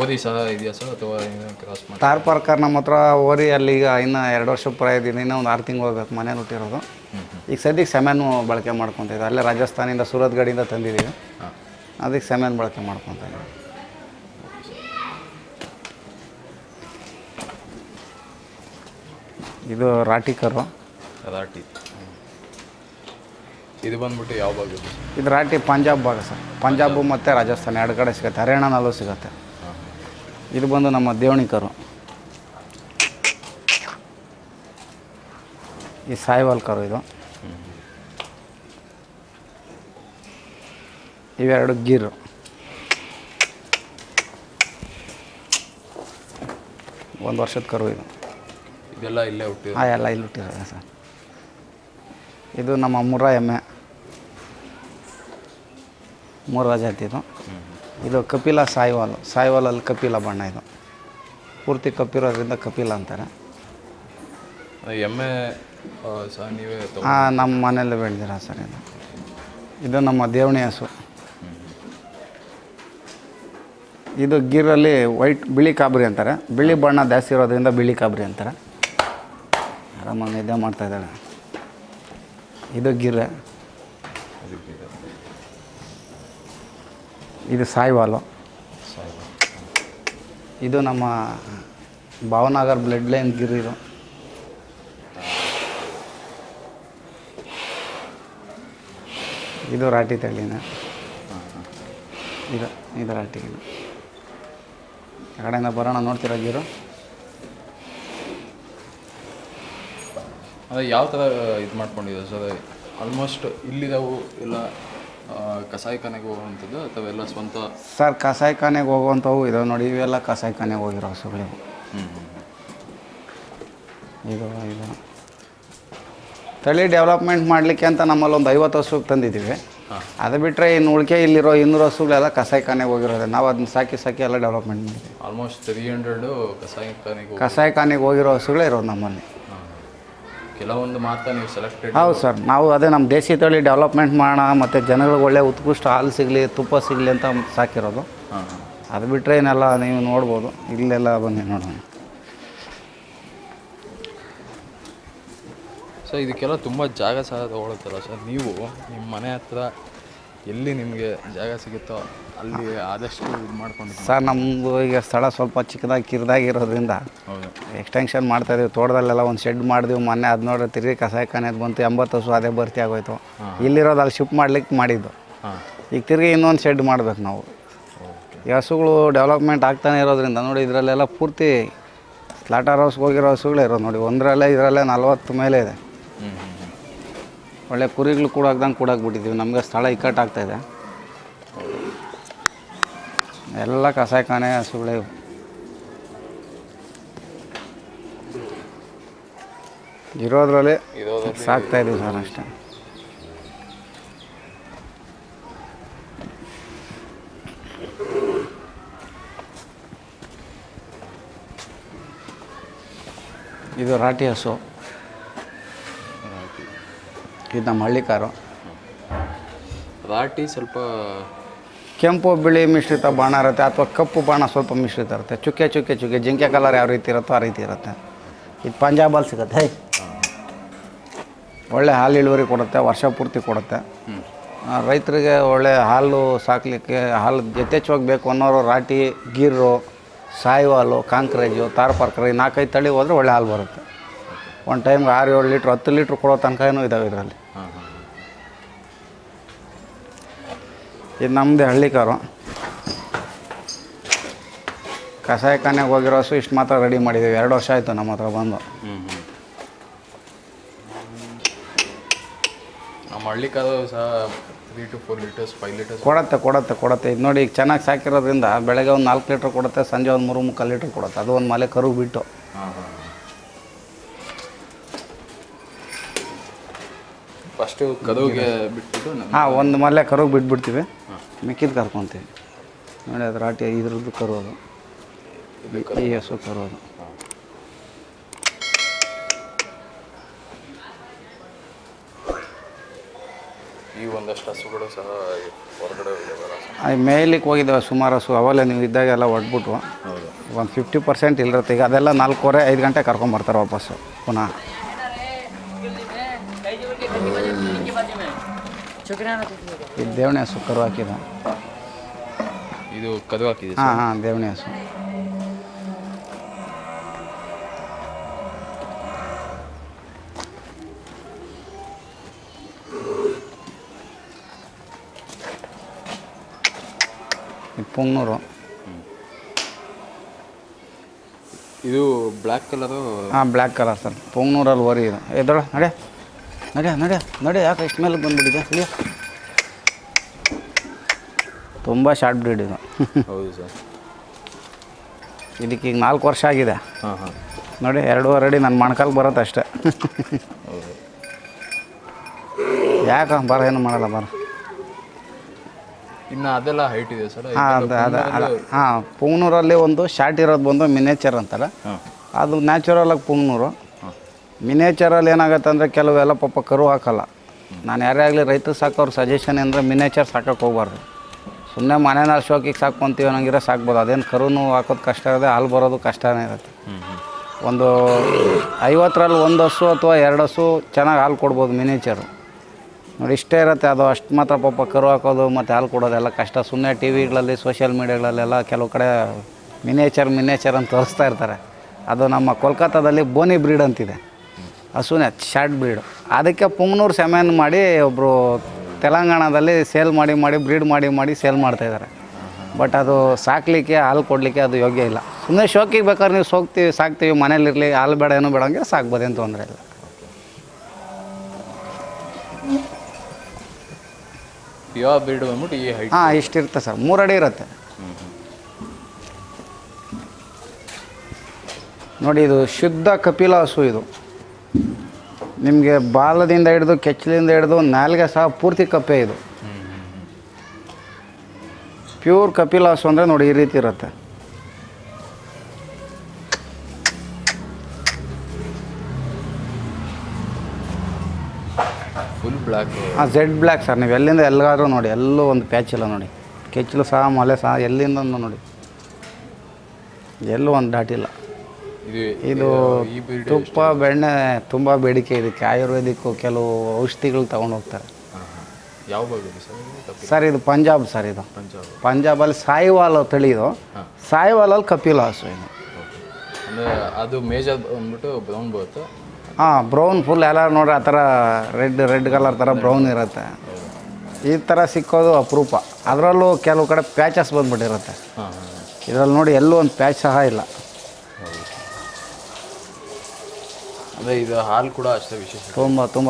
ಓದಿ ಸಹ ಇದೆಯಾ ಸರ್ ಅಥವಾ ಕ್ರಾಸ್ ಮಾಡಿ? ತಾರ್ ಪಾರ್ಕರ್ ನಮ್ಮ ಹತ್ರ ಓರಿ ಅಲ್ಲಿ ಈಗ ಇನ್ನು ಎರಡು ವರ್ಷ ಪ್ರಾಯದಿಂದ ಇನ್ನೂ ಒಂದು ಆರು ತಿಂಗಳು ಹೋಗ್ಬೇಕು ಮನೇಲಿ ಹುಟ್ಟಿರೋದು. ಈಗ ಸದ್ಯಕ್ಕೆ ಸೆಮೆನು ಬಳಕೆ ಮಾಡ್ಕೊತಿದ್ದೆ ಅಲ್ಲೇ ರಾಜಸ್ಥಾನಿಂದ ಸೂರತ್ ಗಡಿಯಿಂದ ತಂದಿದ್ದೀವಿ. ಹಾಂ. ಅದಕ್ಕೆ ಸೆಮೆನ್ ಬಳಕೆ ಮಾಡ್ಕೊತ ಇದ್ದೀವಿ ಇದು ರಾಟಿಕರು ರಾಟಿ. ಇದು ಬಂದ್ಬಿಟ್ಟು ಯಾವ ಭಾಗ ಇದು? ಇದು ರಾಟಿ ಪಂಜಾಬ್ ಭಾಗ ಸರ್. ಪಂಜಾಬು ಮತ್ತು ರಾಜಸ್ಥಾನ ಎರಡು ಕಡೆ ಸಿಗುತ್ತೆ. ಹರಿಯಾಣನಲ್ಲೂ ಸಿಗುತ್ತೆ. ಇದು ಬಂದು ನಮ್ಮ ದೇವಣಿಕರು ಈ ಸಾಯಿವಾಲ್ ಕರು ಇದು. ಇವೆರಡು ಗೀರು. ಒಂದು ವರ್ಷದ ಕರು ಇದು. ಇದೆಲ್ಲ ಇಲ್ಲೇ ಆ ಎಲ್ಲ ಇಲ್ಲಿ ಹುಟ್ಟಿರೋದೆ ಸರ್. ಇದು ನಮ್ಮ ಮುರ್ರಾ ಎಮ್ಮೆ. ಮೂರ ಜಾತಿದು ಇದು. ಕಪಿಲ ಸಾಯಿವಾಲ್ ಸಾಯಿವಾಲಲ್ಲಿ ಕಪಿಲ ಬಣ್ಣ ಇದು. ಪೂರ್ತಿ ಕಪ್ಪಿರೋದ್ರಿಂದ ಕಪಿಲ ಅಂತಾರೆ. ಎಮ್ಮೆ ಸಹ ನೀವೇ ತಗೊ ಹಾಂ ನಮ್ಮ ಮನೇಲಿ ಬೆಳೆದಿರ ಸರ್ ಇದು. ಇದು ನಮ್ಮ ದೇವಣಿ ಹಸು. ಇದು ಗೀರಲ್ಲಿ ವೈಟ್ ಬಿಳಿ ಕಾಬ್ರಿ ಅಂತಾರೆ. ಬಿಳಿ ಬಣ್ಣ ಜಾಸ್ತಿ ಇರೋದ್ರಿಂದ ಬಿಳಿ ಕಾಬ್ರಿ ಅಂತಾರೆ. ಆರಾಮಾಗಿ ನಿದ್ದೆ ಮಾಡ್ತಾ ಇದ್ದಾಳೆ. ಇದು ಗಿರೆ ಇದು. ಇದು ಸಾಯಿವಾಲು. ಇದು ನಮ್ಮ ಭಾವನಗರ್ ಬ್ಲಡ್ ಲೈನ್ ಗಿರ್ ಇದು. ಇದು ರಾಟಿ ತಳಿನ. ಇದು ಇದು ರಾಟಿ ಇದು. ಆ ಕಡೆಯಿಂದ ಬರೋಣ ನೋಡ್ತೀರ ಗೀರು ಅದೇ ಯಾವ ಥರ ಇದು ಮಾಡ್ಕೊಂಡಿದೆ ಸರ್? ಆಲ್ಮೋಸ್ಟ್ ಇಲ್ಲಿದಾವು ಇಲ್ಲ ಕಸಾಯಿಖಾನೆಗೆ ಹೋಗುವಂಥದ್ದು ಅಥವಾ ಎಲ್ಲ ಸ್ವಂತ? ಸರ್ ಕಸಾಯಿಖಾನೆಗೆ ಹೋಗುವಂಥವು ಇದಾವೆ ನೋಡಿ ಇವೆಲ್ಲ ಕಸಾಯಿಖಾನೆಗೆ ಹೋಗಿರೋ ಹಸುಗಳು ಹ್ಞೂ ಇದು ಇದು. ತಳಿ ಡೆವಲಪ್ಮೆಂಟ್ ಮಾಡಲಿಕ್ಕೆ ಅಂತ ನಮ್ಮಲ್ಲಿ ಒಂದು ಐವತ್ತು ಹಸು ತಂದಿದ್ದೀವಿ. ಅದು ಬಿಟ್ಟರೆ ಇನ್ನು ಉಳಿಕೆ ಇಲ್ಲಿರೋ ಇನ್ನೂರು ಹಸುಗಳೆಲ್ಲ ಕಸಾಯಿಖಾನೆಗೆ ಹೋಗಿರೋದೆ. ನಾವು ಅದನ್ನ ಸಾಕಿ ಸಾಕಿ ಎಲ್ಲ ಡೆವಲಪ್ಮೆಂಟ್ ಮಾಡಿದ್ದೀವಿ. ಆಲ್ಮೋಸ್ಟ್ ತ್ರೀ ಹಂಡ್ರೆಡು ಕಸಾಯಿಖಾನೆಗೆ ಕಸಾಯಿಖಾನೆಗೆ ಹೋಗಿರೋ ಹಸುಗಳೇ ಇರೋದು ನಮ್ಮಲ್ಲಿ. ಕೆಲವೊಂದು ಮಾತ್ರ ನೀವು ಸೆಲೆಕ್ಟೆಡ್ ಹೌದು ಸರ್ ನಾವು ಅದೇ ನಮ್ಮ ದೇಶಿ ತಳಿ ಡೆವಲಪ್ಮೆಂಟ್ ಮಾಡೋಣ ಮತ್ತು ಜನಗಳಿಗೆ ಒಳ್ಳೆ ಉತ್ಕೃಷ್ಟ ಹಾಲು ಸಿಗಲಿ ತುಪ್ಪ ಸಿಗಲಿ ಅಂತ ಸಾಕಿರೋದು. ಅದು ಬಿಟ್ಟರೆ ಏನೆಲ್ಲ ನೀವು ನೋಡ್ಬೋದು. ಇಲ್ಲೆಲ್ಲ ಬನ್ನಿ ನೋಡೋಣ. ಸೊ ಇದಕ್ಕೆಲ್ಲ ತುಂಬ ಜಾಗ ಸಹ ತೊಗೊಳುತ್ತಲ್ಲ ಸರ್? ನೀವು ನಿಮ್ಮ ಮನೆ ಹತ್ರ ಎಲ್ಲಿ ನಿಮಗೆ ಜಾಗ ಸಿಗುತ್ತೋ ಅಲ್ಲಿ ಆದಷ್ಟು ಇದು ಮಾಡ್ಕೊಂಡು ಸರ್ ನಮ್ಮದು ಈಗ ಸ್ಥಳ ಸ್ವಲ್ಪ ಚಿಕ್ಕದಾಗಿ ಕಿರಿದಾಗಿರೋದ್ರಿಂದ ಹೌದು. ಎಕ್ಸ್ಟೆನ್ಷನ್ ಇದೀವಿ. ತೋಟದಲ್ಲೆಲ್ಲ ಒಂದು ಶೆಡ್ ಮಾಡಿದ್ವಿ. ಮೊನ್ನೆ ಅದು ನೋಡ್ರಿ ತಿರುಗಿ ಅದು ಬಂತು. ಎಂಬತ್ತು ಹಸು ಅದೇ ಭರ್ತಿ ಆಗೋಯ್ತು. ಇಲ್ಲಿರೋದು ಅಲ್ಲಿ ಶಿಫ್ಟ್ ಮಾಡ್ಲಿಕ್ಕೆ ಮಾಡಿದ್ದು. ಹಾಂ. ಈಗ ತಿರುಗಿ ಇನ್ನೊಂದು ಶೆಡ್ ಮಾಡ್ಬೇಕು ನಾವು. ಈ ಹಸುಗಳು ಡೆವಲಪ್ಮೆಂಟ್ ಆಗ್ತಾನೆ ಇರೋದ್ರಿಂದ ನೋಡಿ ಇದರಲ್ಲೆಲ್ಲ ಪೂರ್ತಿ ಸ್ಲಾಟರ್ ಹೌಸ್ಗೆ ಹೋಗಿರೋ ಹಸುಗಳೇ ಇರೋದು ನೋಡಿ. ಒಂದರಲ್ಲೇ ಇದರಲ್ಲೇ ನಲ್ವತ್ತು ಮೇಲೆ ಇದೆ. ಒಳ್ಳೆ ಕುರಿಗಳು ಕೂಡ ಕೂಡಾಕ್ದಂಗೆ ಕೂಡಾಕ್ಬಿಟ್ಟಿದ್ದೀವಿ ನಮಗೆ ಸ್ಥಳ ಇಕ್ಕಟ್ಟಾಗ್ತಾಯಿದೆ ಎಲ್ಲ ಕಸಾಯಿಖಾನೆ ಹಸುಗಳೇ ಇರೋದ್ರಲ್ಲಿ ಸಾಕ್ತಾ ಇದೀವಿ ಸರ್ ಅಷ್ಟೇ. ಇದು ರಾಟಿ ಹಸು. ಇದು ನಮ್ಮ ಹಳ್ಳಿ ಕಾರು. ರಾಟಿ ಸ್ವಲ್ಪ ಕೆಂಪು, ಬಿಳಿ ಮಿಶ್ರಿತ ಬಾಣ ಇರುತ್ತೆ ಅಥವಾ ಕಪ್ಪು ಬಾಣ ಸ್ವಲ್ಪ ಮಿಶ್ರಿತ ಇರುತ್ತೆ. ಚುಕ್ಕೆ ಚುಕ್ಕೆ ಚುಕ್ಕೆ. ಜಿಂಕೆ ಕಲರ್ ಯಾವ ರೀತಿ ಇರುತ್ತೋ ಆ ರೀತಿ ಇರುತ್ತೆ. ಇದು ಪಂಜಾಬಲ್ಲಿ ಸಿಗುತ್ತೆ. ಹೇ ಒಳ್ಳೆ ಹಾಲು ಇಳುವರಿ ಕೊಡುತ್ತೆ, ವರ್ಷ ಪೂರ್ತಿ ಕೊಡುತ್ತೆ. ರೈತರಿಗೆ ಒಳ್ಳೆ ಹಾಲು ಸಾಕಲಿಕ್ಕೆ, ಹಾಲು ಯಥೇಚ್ಛವಾಗಿ ಬೇಕು ಅನ್ನೋರು ರಾಟಿ ಗೀರು ಸಾಯಿವಾಲು, ಕಾಂಕ್ರೇಜು ತಾರ್ಪಾರ್ಕರ್ ನಾಲ್ಕೈದು ತಳಿ ಹೋದರೆ ಒಳ್ಳೆ ಹಾಲು ಬರುತ್ತೆ. ಒಂದು ಟೈಮ್ಗೆ ಆರು ಏಳು ಲೀಟ್ರ್, ಹತ್ತು ಲೀಟ್ರ್ ಕೊಡೋ ತನಕನೂ ಇದಾವೆ ಇದರಲ್ಲಿ ಹಾಂ ಹಾಂ ಇದು ನಮ್ಮದೇ ಹಳ್ಳಿ ಕಾರು. ಕಷಾಯ ಖಾನೆಗೆ ಹೋಗಿರೋ ಹಸು ಇಷ್ಟು ಮಾತ್ರ ರೆಡಿ ಮಾಡಿದ್ದೀವಿ. ಎರಡು ವರ್ಷ ಆಯಿತು ನಮ್ಮ ಹತ್ರ ಬಂದು. ನಮ್ಮ ಹಳ್ಳಿ ಕಾರು ಸಹ three to four litres five litres ಕೊಡತ್ತೆ ಕೊಡತ್ತೆ ಕೊಡತ್ತೆ. ಇದು ನೋಡಿ ಈಗ ಚೆನ್ನಾಗಿ ಸಾಕಿರೋದ್ರಿಂದ ಬೆಳಗ್ಗೆ ಒಂದು ನಾಲ್ಕು ಲೀಟ್ರ್ ಕೊಡುತ್ತೆ ಸಂಜೆ ಒಂದು ಮೂರು ಮುಕ್ಕಾಲು ಲೀಟ್ರ್ ಕೊಡುತ್ತೆ. ಅದು ಒಂದು ಮಲೆ ಕರು ಬಿಟ್ಟು. ಹಾಂ. ಫಸ್ಟು ಕದವಿಗೆ ಬಿಟ್ಬಿಟ್ಟು ಹಾ ಹಾಂ ಒಂದು ಮಲ್ಲೆ ಕರುಗೆ ಬಿಟ್ಬಿಡ್ತೀವಿ. ಮಿಕ್ಕಿದ ಕರ್ಕೊತೀವಿ. ನೋಡಿ ಅದು ರಾಟಿ ಇದ್ರದ್ದು ಕರು ಅದು. ಈ ಹಸು ಕರು ಅದು. ಈ ಒಂದಷ್ಟು ಹಸುಗಳು ಸಹ ಹೊರಗಡೆ ಮೇಲಿಕ್ಕೆ ಹೋಗಿದ್ದಾವೆ ಸುಮಾರು ಹಸು. ಅವೆಲ್ಲ ನೀವು ಇದ್ದಾಗೆಲ್ಲ ಹೊಡ್ಬಿಟ್ವು ಹೌದು. ಒಂದು ಫಿಫ್ಟಿ ಪರ್ಸೆಂಟ್ ಇಲ್ಲಿರುತ್ತೆ ಈಗ ಅದೆಲ್ಲ ನಾಲ್ಕೂವರೆ ಐದು ಗಂಟೆ ಕರ್ಕೊಂಬರ್ತಾರೆ ವಾಪಸ್ಸು ಪುನಃ. ಇದು ದೇವಣಿ ಹಸು ಕರು ಹಾಕಿದ. ಇದು ಕದು ಹಾಕಿದೆ ಹಾಂ ಹಾಂ ದೇವಣಿ ಹಸು. ಇದು ಪುಂಗ್ನೂರು ಇದು ಬ್ಲ್ಯಾಕ್ ಕಲರು? ಹಾಂ ಬ್ಲ್ಯಾಕ್ ಕಲರ್ ಸರ್. ಪೊಂಗ್ನೂರಲ್ಲಿ ಓರಿ ಇದು. ಎದ್ದೋಳ ನಡೆ. ನಡೆ ನಡೆ ನಡೆ ಯಾಕೆ ಇಷ್ಟು ಮೇಲೆ ಬಂದ್ಬಿಟ್ಟಿದೆ ಇಳಿಯ ತುಂಬ ಶಾರ್ಟ್ ಬ್ರೀಡ್ ಇದು. ಹೌದು ಸರ್. ಇದಕ್ಕೆ ಈಗ ನಾಲ್ಕು ವರ್ಷ ಆಗಿದೆ. ಹಾಂ ಹಾಂ. ನೋಡಿ ಎರಡೂವರೆ ಅಡಿ ನನ್ನ ಮೊಣಕಾಲು ಬರುತ್ತೆ ಅಷ್ಟೇ. ಯಾಕ? ಬರ ಏನು ಮಾಡಲ್ಲ ಬರ. ಇನ್ನು ಅದೆಲ್ಲ ಹೈಟ್ ಇದೆ ಸರ್. ಹಾಂ ಅದು ಅದು ಹಾಂ ಪುಂಗ್ನೂರಲ್ಲಿ ಒಂದು ಶಾರ್ಟ್ ಇರೋದು ಬಂದು ಮಿನೇಚರ್ ಅಂತಾರೆ ಅದು ಅದು ನ್ಯಾಚುರಲಾಗಿ ಪುಂಗ್ನೂರು ಮಿನೇಚರಲ್ಲಿ ಏನಾಗುತ್ತೆ ಅಂದರೆ ಕೆಲವೆಲ್ಲ ಪಾಪ ಕರು ಹಾಕಲ್ಲ. ನಾನು ಯಾರೇ ಆಗಲಿ ರೈತರು ಸಾಕೋರು ಸಜೆಷನ್ ಅಂದರೆ ಮಿನೇಚರ್ ಸಾಕೋಕೆ ಹೋಗ್ಬಾರ್ದು. ಸುಮ್ಮನೆ ಮನೆಯಲ್ಲಿ ಶೋಕಿಗೆ ಸಾಕ್ಕೊಂತೀವಿ ಅನ್ನೋಂಗಿರೋ ಸಾಕ್ಬೋದು. ಅದೇನು ಕರುನು ಹಾಕೋದು ಕಷ್ಟ ಇರುತ್ತೆ ಹಾಲು ಬರೋದು ಕಷ್ಟನೇ ಇರುತ್ತೆ. ಒಂದು ಐವತ್ತರಲ್ಲಿ ಒಂದು ಹಸು ಅಥವಾ ಎರಡು ಹಸು ಚೆನ್ನಾಗಿ ಹಾಲು ಕೊಡ್ಬೋದು ಮಿನೇಚರು. ನೋಡಿ ಇಷ್ಟೇ ಇರುತ್ತೆ ಅದು. ಅಷ್ಟು ಮಾತ್ರ ಪಾಪ ಕರು ಹಾಕೋದು ಮತ್ತು ಹಾಲು ಕೊಡೋದೆಲ್ಲ ಕಷ್ಟ. ಸುಮ್ಮನೆ ಟಿ ವಿಗಳಲ್ಲಿ ಸೋಷಿಯಲ್ ಮೀಡಿಯಾಗಳಲ್ಲೆಲ್ಲ ಕೆಲವು ಕಡೆ ಮಿನೇಚರ್ ಮಿನೇಚರ್ ಅಂತ ತೋರಿಸ್ತಾ ಇರ್ತಾರೆ. ಅದು ನಮ್ಮ ಕೋಲ್ಕತ್ತಾದಲ್ಲಿ ಬೋನಿ ಬ್ರೀಡ್ ಅಂತಿದೆ. ಹಸುನೇ ಶಾರ್ಟ್ ಬ್ರೀಡು. ಅದಕ್ಕೆ ಪುಂಗ್ನೂರು ಸೆಮೆನ್ ಮಾಡಿ ಒಬ್ಬರು ತೆಲಂಗಾಣದಲ್ಲಿ ಸೇಲ್ ಮಾಡಿ ಮಾಡಿ ಬ್ರೀಡ್ ಮಾಡಿ ಮಾಡಿ ಸೇಲ್ ಮಾಡ್ತಾಯಿದ್ದಾರೆ ಬಟ್ ಅದು ಸಾಕಲಿಕ್ಕೆ ಹಾಲು ಕೊಡಲಿಕ್ಕೆ ಅದು ಯೋಗ್ಯ ಇಲ್ಲ. ಸುಮ್ಮನೆ ಶೋಕಿಗೆ ಬೇಕಾದ್ರೆ ನೀವು ಸೋಗ್ತೀವಿ ಸಾಕ್ತೀವಿ ಮನೇಲಿರಲಿ ಹಾಲು ಬೇಡ ಏನೂ ಬೇಡಂಗೆ ಸಾಕ್ಬೋದೇನು ತೊಂದರೆ ಇಲ್ಲ. ಪ್ಯೂರ್ ಬ್ರೀಡ್ ಬಂದ್ಬಿಟ್ಟು ಈ ಹೈಟ್ ಹಾಂ ಇಷ್ಟಿರುತ್ತೆ ಸರ್. ಮೂರು ಅಡಿ ಇರುತ್ತೆ. ನೋಡಿ ಇದು ಶುದ್ಧ ಕಪಿಲ ಹಸು ಇದು. ನಿಮಗೆ ಬಾಲದಿಂದ ಹಿಡಿದು ಕೆಚ್ಚಲಿಂದ ಹಿಡಿದು ನಾಲ್ಗೆ ಸಹ ಪೂರ್ತಿ ಕಪ್ಪೆ ಇದು. ಪ್ಯೂರ್ ಕಪಿಲಾಸು ಅಂದರೆ ನೋಡಿ ಈ ರೀತಿ ಇರುತ್ತೆ. ಫುಲ್ ಬ್ಲ್ಯಾಕ್ ಹಾಂ ಝೆಡ್ ಬ್ಲ್ಯಾಕ್ ಸರ್ ನೀವು ಎಲ್ಲಿಂದ ಎಲ್ಲಾದರೂ ನೋಡಿ ಎಲ್ಲೂ ಒಂದು ಪ್ಯಾಚ್ ಇಲ್ಲ ನೋಡಿ. ಕೆಚ್ಚಲು ಸಹ ಮೊಲೆ ಸಹ ಎಲ್ಲಿಂದ ನೋಡಿ. ಎಲ್ಲೂ ಒಂದು ಡಾಟಿಲ್ಲ ಇದು ತುಪ್ಪ ಬೆಣ್ಣೆ ತುಂಬ ಬೇಡಿಕೆ ಇದಕ್ಕೆ ಆಯುರ್ವೇದಿಕ್ಕು ಕೆಲವು ಔಷಧಿಗಳು ತಗೊಂಡು ಹೋಗ್ತಾರೆ ಯಾವ ಸರ್ ಇದು? ಪಂಜಾಬ್ ಸರ್ ಇದು. ಪಂಜಾಬ್. ಪಂಜಾಬಲ್ಲಿ ಸಾಯಿವಾಲ್ ತಳಿ ಇದು ಸಾಯಿವಾಲಲ್ಲಿ ಕಪಿಲ ಹಸು ಇದು. ಅದು ಮೇಜರ್ ಬಂದ್ಬಿಟ್ಟು ಬ್ರೌನ್ ಬರುತ್ತೆ? ಹಾಂ ಬ್ರೌನ್ ಫುಲ್ ಎಲ್ಲ ನೋಡ್ರಿ ಆ ಥರ ರೆಡ್ ರೆಡ್ ಕಲರ್ ಥರ ಬ್ರೌನ್ ಇರುತ್ತೆ. ಈ ಥರ ಸಿಕ್ಕೋದು ಅಪರೂಪ. ಅದರಲ್ಲೂ ಕೆಲವು ಕಡೆ ಪ್ಯಾಚಸ್ ಬಂದ್ಬಿಟ್ಟಿರುತ್ತೆ. ಇದರಲ್ಲಿ ನೋಡಿ ಎಲ್ಲೂ ಒಂದು ಪ್ಯಾಚ್ ಸಹ ಇಲ್ಲ. ಅಂದರೆ ಇದು ಹಾಲು ಕೂಡ ಅಷ್ಟೇ ವಿಶೇಷ. ತುಂಬ ತುಂಬ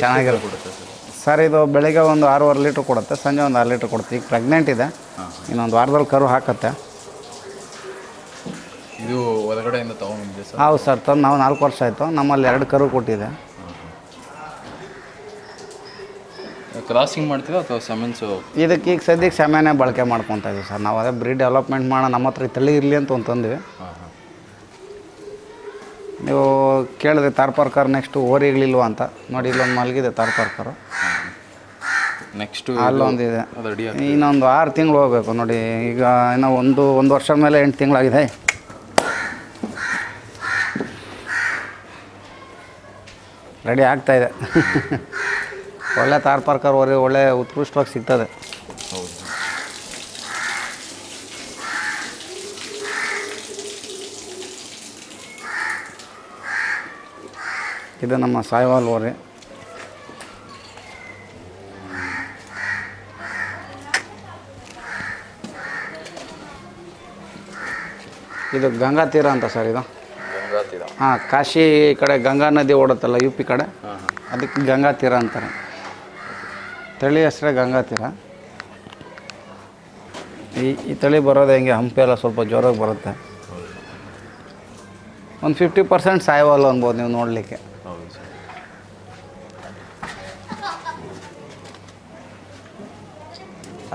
ಚೆನ್ನಾಗಿರುತ್ತೆ. ಕೊಡುತ್ತೆ ಸರ್ ಸರ್ ಇದು ಬೆಳಿಗ್ಗೆ ಒಂದು ಆರೂವರೆ ಲೀಟ್ರ್ ಕೊಡುತ್ತೆ ಸಂಜೆ ಒಂದು ಆರು ಲೀಟ್ರ್ ಕೊಡುತ್ತೆ. ಈಗ ಪ್ರೆಗ್ನೆಂಟ್ ಇದೆ. ಇನ್ನೊಂದು ವಾರದಲ್ಲಿ ಕರು ಹಾಕತ್ತೆ. ಇದು ಹೊರಗಡೆಯಿಂದ ತೊಗೊಂಡಿದೆ ಸರ್? ಹೌದು ಸರ್ ತಂದು ನಾವು ನಾಲ್ಕು ವರ್ಷ ಆಯಿತು. ನಮ್ಮಲ್ಲಿ ಎರಡು ಕರು ಕೊಟ್ಟಿದೆ. ಕ್ರಾಸಿಂಗ್ ಮಾಡ್ತೀರಾ ಅಥವಾ ಸೆಮೆನ್ಸು ಇದಕ್ಕೆ ಈಗ ಸದ್ಯಕ್ಕೆ ಸೆಮೆನೇ ಬಳಕೆ ಮಾಡ್ಕೊತಾ ಇದ್ದೀವಿ ಸರ್. ನಾವು ಅದೇ ಬ್ರೀಡ್ ಡೆವಲಪ್ಮೆಂಟ್ ಮಾಡೋಣ ನಮ್ಮ ಹತ್ರ ತಳಿ ಇರಲಿ ಅಂತ ಒಂದು ತಂದ್ವಿ. ನೀವು ಕೇಳಿದ್ರೆ ತಾರ್ಪಾರ್ಕರ್ ನೆಕ್ಸ್ಟು ಓರಿಗಳಿಲ್ವ ಅಂತ. ನೋಡಿ ಇಲ್ಲೊಂದು ಮಲಗಿದೆ ತಾರ್ಪಾರ್ಕರು ನೆಕ್ಸ್ಟ್ ಅಲ್ಲೊಂದಿದೆ. ಇನ್ನೊಂದು ಆರು ತಿಂಗಳು ಹೋಗ್ಬೇಕು ನೋಡಿ. ಈಗ ಇನ್ನೂ ಒಂದು ಒಂದು ವರ್ಷ ಮೇಲೆ ಎಂಟು ತಿಂಗಳಾಗಿದೆ. ರೆಡಿ ಆಗ್ತಾಯಿದೆ ಇದೆ. ಒಳ್ಳೆ ತಾರ್ಪಾರ್ಕರ್ ಪಾರ್ಕರ್ ಒರೆ ಒಳ್ಳೆ ಉತ್ಕೃಷ್ಟವಾಗಿ ಸಿಗ್ತದೆ. ಇದು ನಮ್ಮ ಸಾಯಿವಾಲ್ ಓರಿ ಇದು ಗಂಗಾ ತೀರ ಅಂತ ಸರ್ ಇದು? ಹಾಂ ಕಾಶಿ ಕಡೆ ಗಂಗಾ ನದಿ ಓಡುತ್ತಲ್ಲ ಯು ಪಿ ಕಡೆ? ಅದಕ್ಕೆ ಗಂಗಾ ತೀರ ಅಂತಾರೆ. ತಳಿ ಹೆಸರೇ ಗಂಗಾ ತೀರ. ಈ ಈ ತಳಿ ಬರೋದು ಹೆಂಗೆ ಹಂಪಿ ಎಲ್ಲ ಸ್ವಲ್ಪ ಜೋರಾಗಿ ಬರುತ್ತೆ. ಒಂದು ಫಿಫ್ಟಿ ಪರ್ಸೆಂಟ್ ಸಾಯಿವಾಲ್ ಅನ್ಬೋದು ನೀವು ನೋಡಲಿಕ್ಕೆ ಹೌದು ಸರ್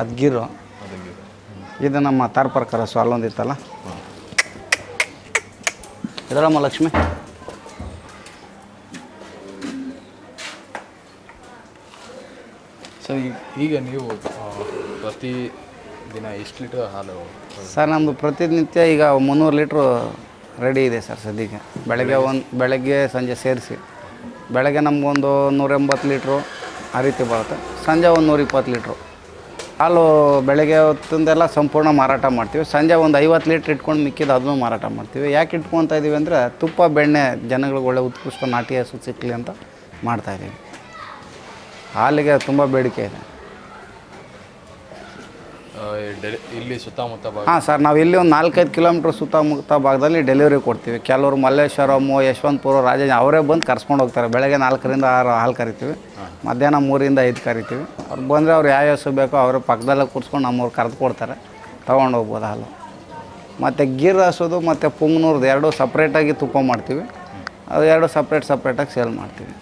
ಅದು ಗಿರು. ಇದು ನಮ್ಮ ತಾರ್ಪರ್ಕರ ಕರಸು ಅಲ್ಲೊಂದಿತ್ತಲ್ಲ ಇದರಮ್ಮ ಲಕ್ಷ್ಮಿ ಸರ್ ಈಗ ನೀವು ಪ್ರತಿ ದಿನ ಎಷ್ಟು ಲೀಟರ್ ಹಾಲು ಸರ್ ನಮ್ಮದು ಪ್ರತಿನಿತ್ಯ ಈಗ ಮುನ್ನೂರು ಲೀಟ್ರು ರೆಡಿ ಇದೆ ಸರ್ ಸದ್ಯಕ್ಕೆ. ಬೆಳಗ್ಗೆ ಒಂದು ಬೆಳಗ್ಗೆ ಸಂಜೆ ಸೇರಿಸಿ. ಬೆಳಗ್ಗೆ ನಮಗೊಂದು ನೂರೆಂಬತ್ತು ಲೀಟ್ರು ಆ ರೀತಿ ಬರುತ್ತೆ. ಸಂಜೆ ಒಂದು ನೂರ ಇಪ್ಪತ್ತು ಲೀಟ್ರು. ಹಾಲು ಬೆಳಗ್ಗೆ ಹೊತ್ತಿಂದೆಲ್ಲ ಸಂಪೂರ್ಣ ಮಾರಾಟ ಮಾಡ್ತೀವಿ. ಸಂಜೆ ಒಂದು ಐವತ್ತು ಲೀಟ್ರ್ ಇಟ್ಕೊಂಡು ಮಿಕ್ಕಿದ್ದು ಅದನ್ನು ಮಾರಾಟ ಮಾಡ್ತೀವಿ. ಯಾಕೆ ಇಟ್ಕೊತಾ ಇದ್ದೀವಿ ಅಂದರೆ ತುಪ್ಪ, ಬೆಣ್ಣೆ ಜನಗಳಿಗೆ ಒಳ್ಳೆ ಉತ್ಕೃಷ್ಟ ನಾಟಿ ಹಸು ಸಿಕ್ಕಲಿ ಅಂತ ಮಾಡ್ತಾಯಿದ್ದೀವಿ ಹಾಲಿಗೆ ತುಂಬ ಬೇಡಿಕೆ ಇದೆ. ಡೆಲಿ- ಇಲ್ಲಿ ಸುತ್ತಮುತ್ತ ಭಾಗ. ಹಾಂ ಸರ್ ನಾವು ಇಲ್ಲಿ ಒಂದು ನಾಲ್ಕೈದು ಕಿಲೋಮೀಟ್ರ್ ಸುತ್ತಮುತ್ತ ಭಾಗದಲ್ಲಿ ಡೆಲಿವರಿ ಕೊಡ್ತೀವಿ. ಕೆಲವರು ಮಲ್ಲೇಶ್ವರಮ್ಮು ಯಶವಂತಪುರ ರಾಜ ಅವರೇ ಬಂದು ಕರ್ಸ್ಕೊಂಡು ಹೋಗ್ತಾರೆ. ಬೆಳಗ್ಗೆ ನಾಲ್ಕರಿಂದ ಆರು ಹಾಲು ಕರಿತೀವಿ. ಮಧ್ಯಾಹ್ನ ಮೂರಿಂದ ಐದು ಕರಿತೀವಿ. ಅವ್ರು ಬಂದರೆ ಅವ್ರು ಯಾವ ಹಸು ಬೇಕೋ ಅವ್ರ ಪಕ್ಕದಲ್ಲೇ ಕೂರಿಸ್ಕೊಂಡು ನಮ್ಮವ್ರು ಕರೆದು ಕೊಡ್ತಾರೆ. ತೊಗೊಂಡು ಹೋಗ್ಬೋದು ಹಾಲು. ಮತ್ತು ಗೀರ್ ಹಸುದು ಮತ್ತು ಪುಂಗ್ನೂರ್ದು ಎರಡು ಸಪ್ರೇಟಾಗಿ ತುಪ್ಪ ಮಾಡ್ತೀವಿ. ಅದು ಎರಡು ಸಪ್ರೇಟ್ ಸಪ್ರೇಟಾಗಿ ಸೇಲ್ ಮಾಡ್ತೀವಿ.